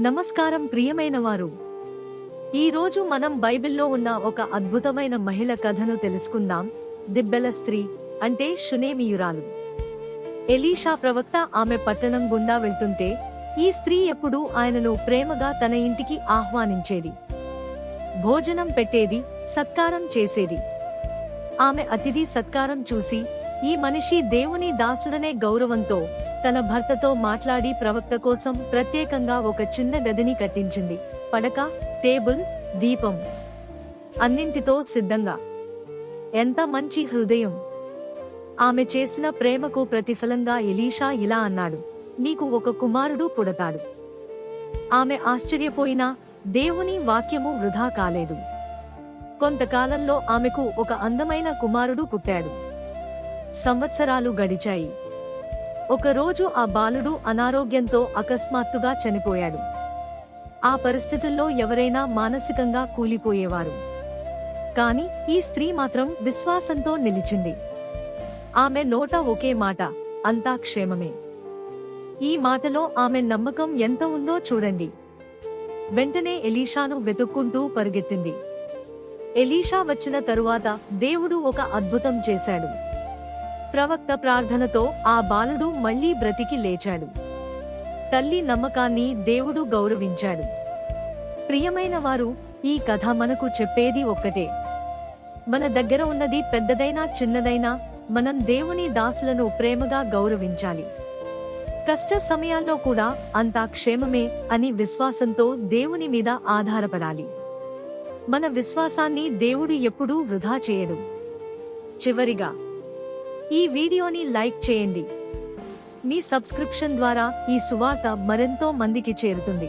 నమస్కారం ప్రియమైన వారు ఈ రోజు మనం బైబిల్లో ఉన్న ఒక అద్భుతమైన మహిళ కథను తెలుసుకుందాం. దిబ్బెల స్త్రీ అంటే షునేమియురాలు. ఎలీషా ప్రవక్త ఆమె పట్టణం గుండా వెళ్తుంటే ఈ స్త్రీ ఎప్పుడూ ఆయనను ప్రేమగా తన ఇంటికి ఆహ్వానించేది. భోజనం పెట్టేది సత్కారం చేసేది. ఆమె అతిథి సత్కారం చూసి ఈ మనిషి దేవుని దాసుడనే గౌరవంతో తన భర్తతో మాట్లాడి ప్రవక్త కోసం ప్రత్యేకంగా ఒక చిన్న గదిని కట్టించింది. పడక టేబుల్ దీపం అన్నింటితో సిద్ధంగా. ఎంత మంచి హృదయం. ఆమె చేసిన ప్రేమకు ప్రతిఫలంగా ఎలీషా ఇలా అన్నాడు. నీకు ఒక కుమారుడు పుడతాడు. ఆమె ఆశ్చర్యపోయినా దేవుని వాక్యము వృధా కాలేదు. కొంతకాలంలో ఆమెకు ఒక అందమైన కుమారుడు పుట్టాడు. సంవత్సరాలు గడిచాయి. ఒకరోజు ఆ బాలుడు అనారోగ్యంతో అకస్మాత్తుగా చనిపోయాడు. ఆ పరిస్థితుల్లో ఎవరైనా మానసికంగా కూలిపోయేవారు. కాని ఈ స్త్రీ మాత్రం విశ్వాసంతో నిలిచింది. ఆమె నోట ఒకే మాట అంతా క్షేమమే. ఈ మాటలో ఆమె నమ్మకం ఎంత ఉందో చూడండి. వెంటనే ఎలీషాను వెతుక్కుంటూ పరుగెత్తింది. ఎలీషా వచ్చిన తరువాత దేవుడు ఒక అద్భుతం చేశాడు. ప్రవక్త ప్రార్థనతో ఆ బాలుడు మళ్ళీ బ్రతికి లేచాడు. తల్లి నమ్మకాన్ని దేవుడు గౌరవించాడు. ప్రియమైన వారు ఈ కథ మనకు చెప్పేది ఒక్కటే. మన దగ్గర ఉన్నది పెద్దదైనా చిన్నదైనా మనం దేవుని దాసులను ప్రేమగా గౌరవించాలి. కష్ట సమయాల్లో కూడా అంతా క్షేమమే అని విశ్వాసంతో దేవుని మీద ఆధారపడాలి. మన విశ్వాసాన్ని దేవుడు ఎప్పుడూ వృధా చేయడు. చివరిగా ఈ వీడియోని లైక్ చేయండి. మీ సబ్స్క్రిప్షన్ ద్వారా ఈ సువార్త మరెంతో మందికి చేరుతుంది.